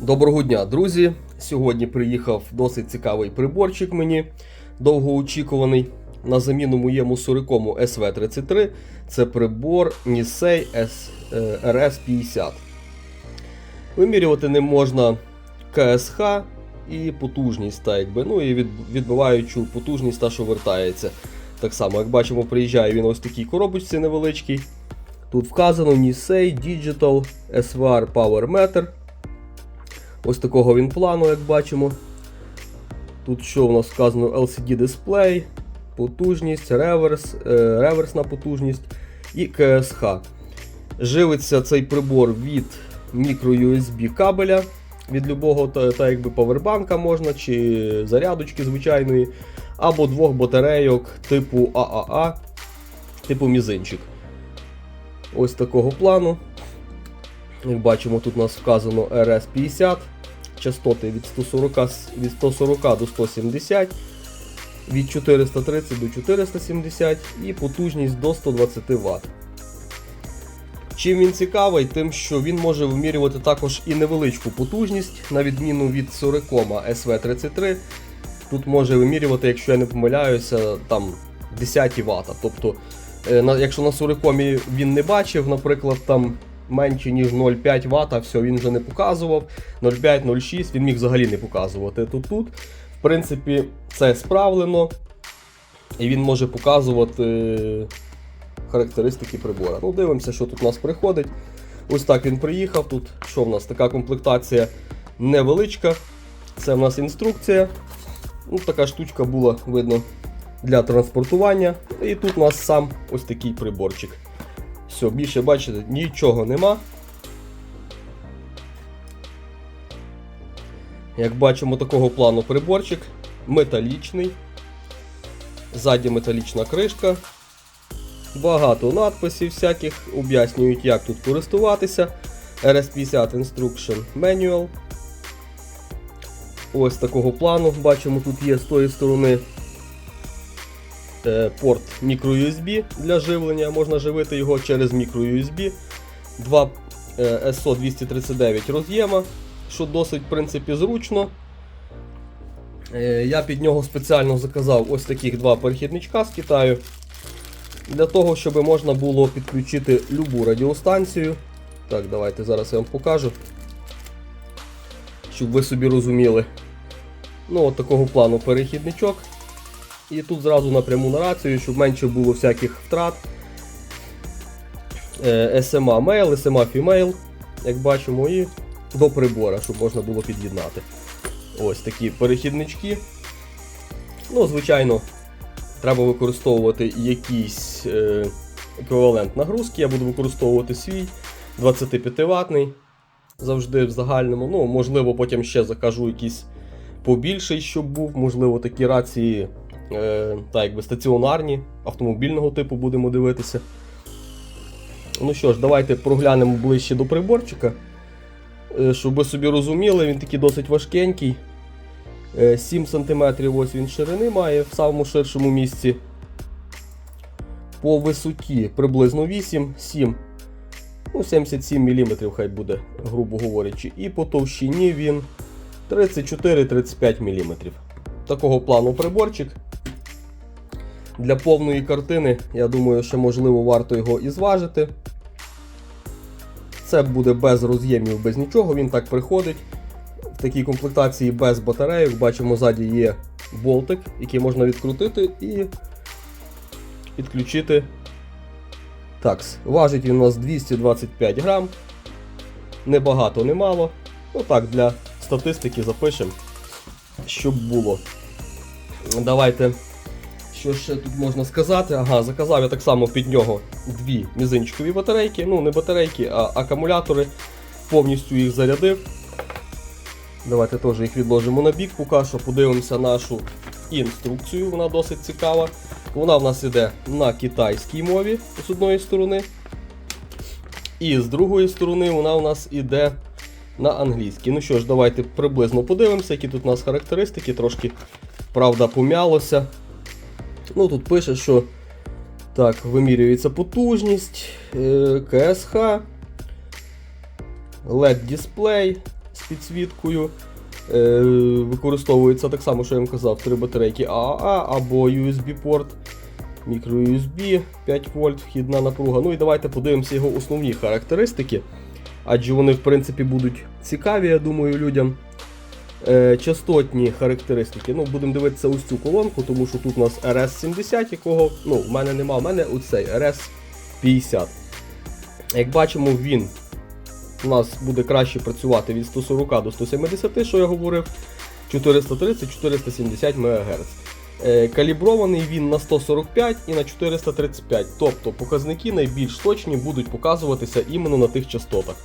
Доброго дня, друзі! Сьогодні приїхав досить цікавий приборчик мені, довгоочікуваний. На заміну моєму сурикому SV33. Це прибор Nisei е, RS50. Вимірювати ним можна КСХ і потужність, так якби, ну і відбиваючу потужність та, що вертається. Так само, як бачимо, приїжджає він ось такій коробочці невеличкій. Тут вказано Nisei Digital SVR Power Meter. Ось такого він плану, як бачимо. Тут що у нас вказано LCD дисплей, потужність, реверс, е, реверсна потужність і КСХ. Живиться цей прибор від мікро-USB кабеля, від любого та, та якби павербанка можна, чи зарядочки звичайної, або двох батарейок типу ААА, типу мізинчик. Ось такого плану. Як бачимо, тут у нас вказано RS50, частоти від 140, від 140 до 170, від 430 до 470 і потужність до 120 Вт. Чим він цікавий, тим, що він може вимірювати також і невеличку потужність, на відміну від 40 SV33. Тут може вимірювати, якщо я не помиляюся, там 10 Вт. Тобто, е, якщо на 40 він не бачив, наприклад, там менше ніж 0,5 Вт, все, він вже не показував. 0,5-0,6 він міг взагалі не показувати. Тут тут, в принципі, це справлено. І він може показувати е, характеристики прибора. Ну, дивимося, що тут у нас приходить. Ось так він приїхав. Тут що в нас? Така комплектація невеличка. Це в нас інструкція. Ну, така штучка була, видно, для транспортування. І тут у нас сам ось такий приборчик. Все, більше бачите, нічого нема. Як бачимо, такого плану приборчик металічний. Ззаді металічна кришка. Багато надписів всяких, об'яснюють, як тут користуватися. RS50 Instruction Manual. Ось такого плану. Бачимо, тут є з тої сторони порт microUSB для живлення. Можна живити його через microUSB. Два е, SO239 роз'єма, що досить в принципі зручно. Е, Я під нього спеціально заказав ось таких два перехідничка з Китаю. Для того, щоб можна було підключити любу радіостанцію. Так, давайте зараз я вам покажу. Щоб ви собі розуміли. Ну, от такого плану перехідничок. І тут зразу напряму на рацію, щоб менше було всяких втрат. Е, SMA Mail, SMA Female, як бачимо, і до прибора, щоб можна було під'єднати. Ось такі перехіднички. Ну, звичайно, треба використовувати якийсь е, еквівалент нагрузки. Я буду використовувати свій 25 ватний завжди в загальному. Ну, можливо, потім ще закажу якийсь побільший, щоб був. Можливо, такі рації е, так, якби стаціонарні, автомобільного типу будемо дивитися. Ну що ж, давайте проглянемо ближче до приборчика. Е, Щоб ви собі розуміли, він такий досить важкенький. Е, 7 см ось він ширини має в самому ширшому місці. По висоті приблизно 8, 7, ну 77 мм хай буде, грубо говорячи. І по товщині він 34-35 мм. Такого плану приборчик. Для повної картини, я думаю, що можливо варто його і зважити. Це буде без роз'ємів, без нічого, він так приходить. В такій комплектації без батарейок. Бачимо, ззаді є болтик, який можна відкрутити і підключити. Так, важить він у нас 225 грам. Небагато, немало. Ну так, для статистики запишемо, щоб було. Давайте. Що ще тут можна сказати? Ага, заказав я так само під нього дві мізинчикові батарейки. Ну, не батарейки, а акумулятори. Повністю їх зарядив. Давайте теж їх відложимо на бік, поки що подивимося нашу інструкцію, вона досить цікава. Вона в нас іде на китайській мові з одної сторони. І з другої сторони вона у нас іде на англійській. Ну що ж, давайте приблизно подивимося, які тут у нас характеристики, трошки, правда, пом'ялося. Ну, тут пише, що так, вимірюється потужність, е, КСХ, LED дисплей, з підсвіткою. Е, використовується так само, що я вам казав, три батарейки AAA або USB-порт, мікро-USB, 5 вольт, вхідна напруга. Ну і давайте подивимося його основні характеристики. Адже вони, в принципі, будуть цікаві, я думаю, людям. Е, частотні характеристики. Ну, будемо дивитися ось цю колонку, тому що тут у нас RS70, якого ну, в мене нема, в мене оцей RS50. Як бачимо, він у нас буде краще працювати від 140 до 170, що я говорив, 430-470 МГц. Е, Калібрований він на 145 і на 435, тобто показники найбільш точні будуть показуватися іменно на тих частотах.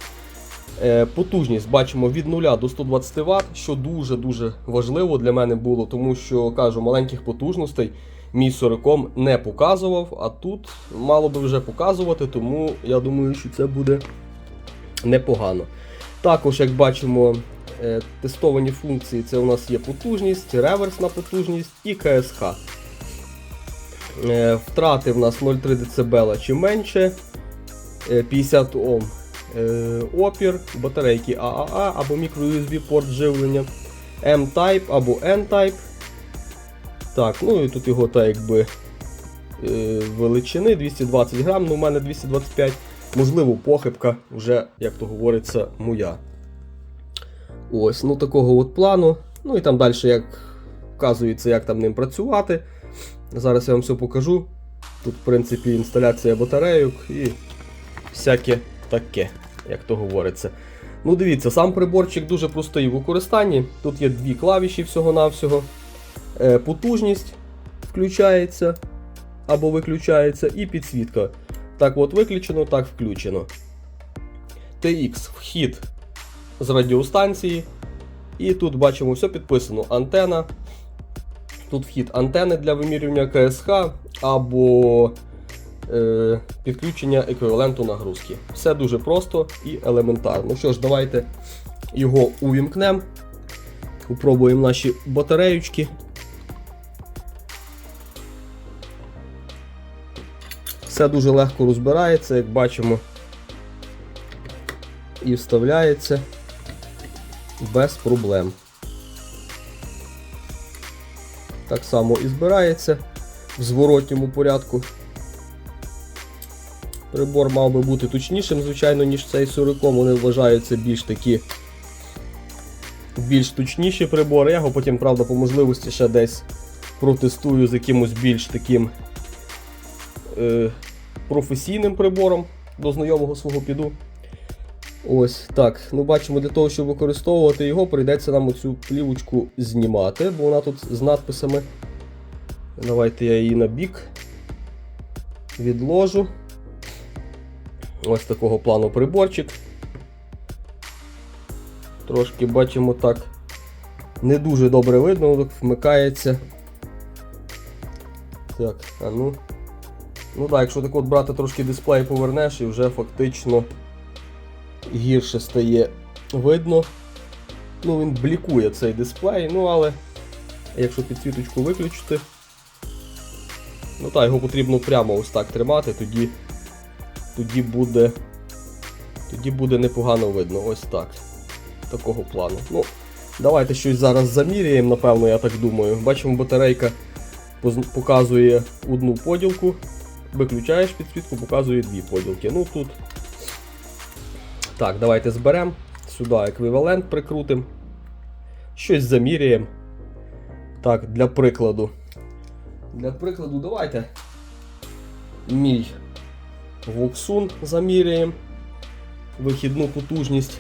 Е, Потужність бачимо від 0 до 120 Вт, що дуже-дуже важливо для мене було, тому що кажу, маленьких потужностей мій 40 не показував, а тут мало би вже показувати, тому я думаю, що це буде непогано. Також, як бачимо, е, тестовані функції це у нас є потужність, реверсна потужність і КСХ. Е, Втрати в нас 0,3 дБ чи менше, е, 50 Ом опір, батарейки AAA або microUSB порт живлення, M-Type або N-Type. Так, ну і тут його так якби е, величини 220 грам, ну у мене 225 Можливо, похибка вже, як то говориться, моя. Ось, ну такого от плану. Ну і там далі, як вказується, як там ним працювати. Зараз я вам все покажу. Тут, в принципі, інсталяція батарейок і всяке таке, як то говориться. Ну, дивіться, сам приборчик дуже простий в використанні. Тут є дві клавіші всього-навсього. Е, потужність включається або виключається, і підсвітка. Так от виключено, так включено. TX вхід з радіостанції. І тут бачимо все підписано. Антена. Тут вхід антени для вимірювання КСХ або е, підключення еквіваленту нагрузки. Все дуже просто і елементарно. Ну що ж, давайте його увімкнемо. Попробуємо наші батареючки. Все дуже легко розбирається, як бачимо, і вставляється без проблем. Так само і збирається в зворотньому порядку. Прибор мав би бути точнішим, звичайно, ніж цей 40 Вони вважаються більш такі більш точніші прибори. Я його потім, правда, по можливості ще десь протестую з якимось більш таким е, професійним прибором до знайомого свого піду. Ось так. Ну бачимо, для того, щоб використовувати його, прийдеться нам оцю плівочку знімати, бо вона тут з надписами. Давайте я її на бік відложу. Ось такого плану приборчик. Трошки бачимо так. Не дуже добре видно, вмикається. Так, а ну. Ну так, якщо так от брати трошки дисплей повернеш і вже фактично гірше стає видно. Ну, він блікує цей дисплей, ну але якщо підсвіточку виключити, ну так, його потрібно прямо ось так тримати, тоді тоді буде тоді буде непогано видно. Ось так. Такого плану. Ну, Давайте щось зараз заміряємо, напевно, я так думаю. Бачимо, батарейка показує одну поділку. Виключаєш підсвітку, показує дві поділки. Ну тут. Так, давайте зберемо. Сюди еквівалент прикрутимо. Щось заміряємо. Так, для прикладу. Для прикладу, давайте. Мій Воксун заміряємо. Вихідну потужність.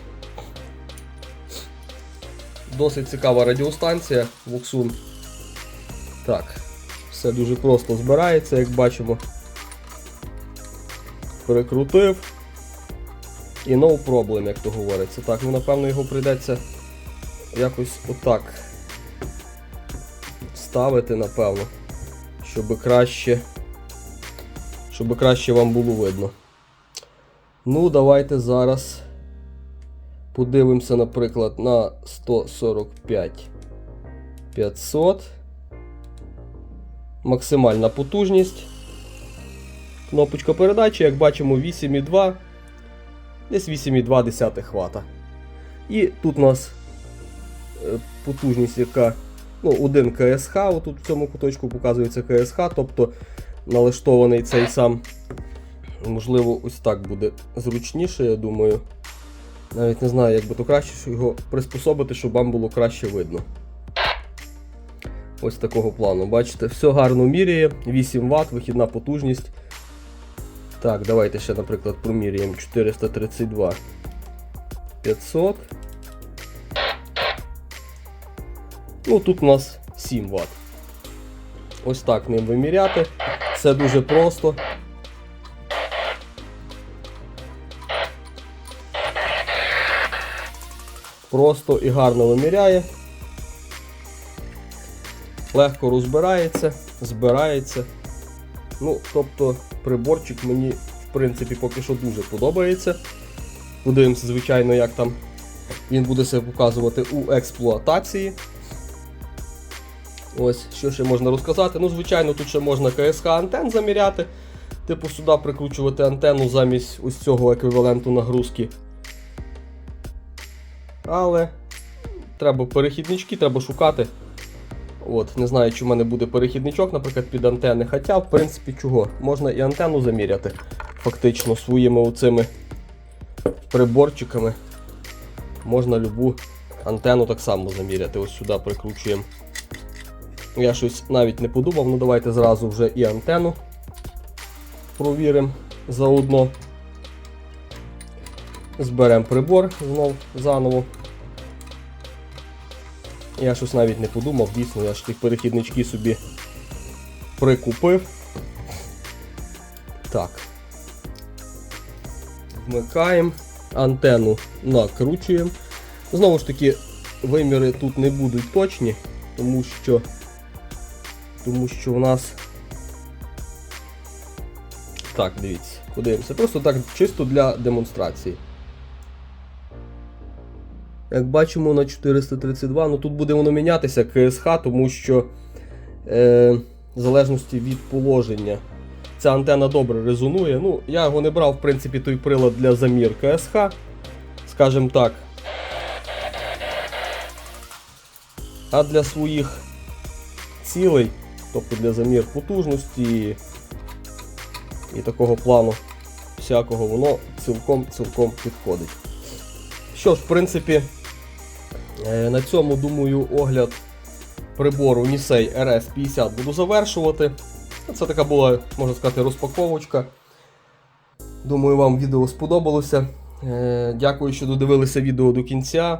Досить цікава радіостанція Воксун. Так, все дуже просто збирається, як бачимо. Перекрутив. І no problem, як то говориться. Так, ну напевно його прийдеться якось отак ставити, напевно, щоб краще, щоб краще вам було видно. Ну, давайте зараз подивимося, наприклад, на 145 500. Максимальна потужність. Кнопочка передачі, як бачимо, 8,2, десь 8,2 Вт. І тут у нас е, потужність, яка ну, один КСХ, отут в цьому куточку показується КСХ, тобто налаштований цей сам. Можливо, ось так буде зручніше, я думаю. Навіть не знаю, як би то краще його приспособити, щоб вам було краще видно. Ось такого плану. Бачите, все гарно міряє. 8 Вт, вихідна потужність. Так, давайте ще, наприклад, проміряємо 432 500. Ну, тут у нас 7 Вт. Ось так ним виміряти. Все дуже просто. Просто і гарно виміряє. Легко розбирається, збирається. Ну, тобто, приборчик мені, в принципі, поки що дуже подобається. Подивимося, звичайно, як там він буде себе показувати у експлуатації. Ось, що ще можна розказати. Ну, звичайно, тут ще можна КСХ антен заміряти. Типу сюди прикручувати антенну замість ось цього еквіваленту нагрузки. Але треба перехіднички, треба шукати. От, Не знаю, чи в мене буде перехідничок, наприклад, під антени. Хоча, в принципі, чого? Можна і антенну заміряти фактично своїми оцими приборчиками. Можна любу антенну так само заміряти. Ось сюди прикручуємо. Я щось навіть не подумав, ну давайте зразу вже і антенну провіримо заодно. Зберемо прибор знов заново. Я щось навіть не подумав, дійсно, я ж ті перехіднички собі прикупив. Так. Вмикаємо, антенну накручуємо. Знову ж таки, виміри тут не будуть точні, тому що, тому що в нас. Так, дивіться, подивимося. Просто так чисто для демонстрації. Як бачимо на 432, ну тут буде воно мінятися КСХ, тому що е, в залежності від положення ця антенна добре резонує. Ну, я його не брав, в принципі, той прилад для замір КСХ, скажімо так. А для своїх цілей, тобто для замір потужності і такого плану всякого, воно цілком-цілком підходить. Що ж, в принципі, е, на цьому, думаю, огляд прибору Nisei RS50 буду завершувати. Це така була, можна сказати, розпаковочка. Думаю, вам відео сподобалося. Е, Дякую, що додивилися відео до кінця.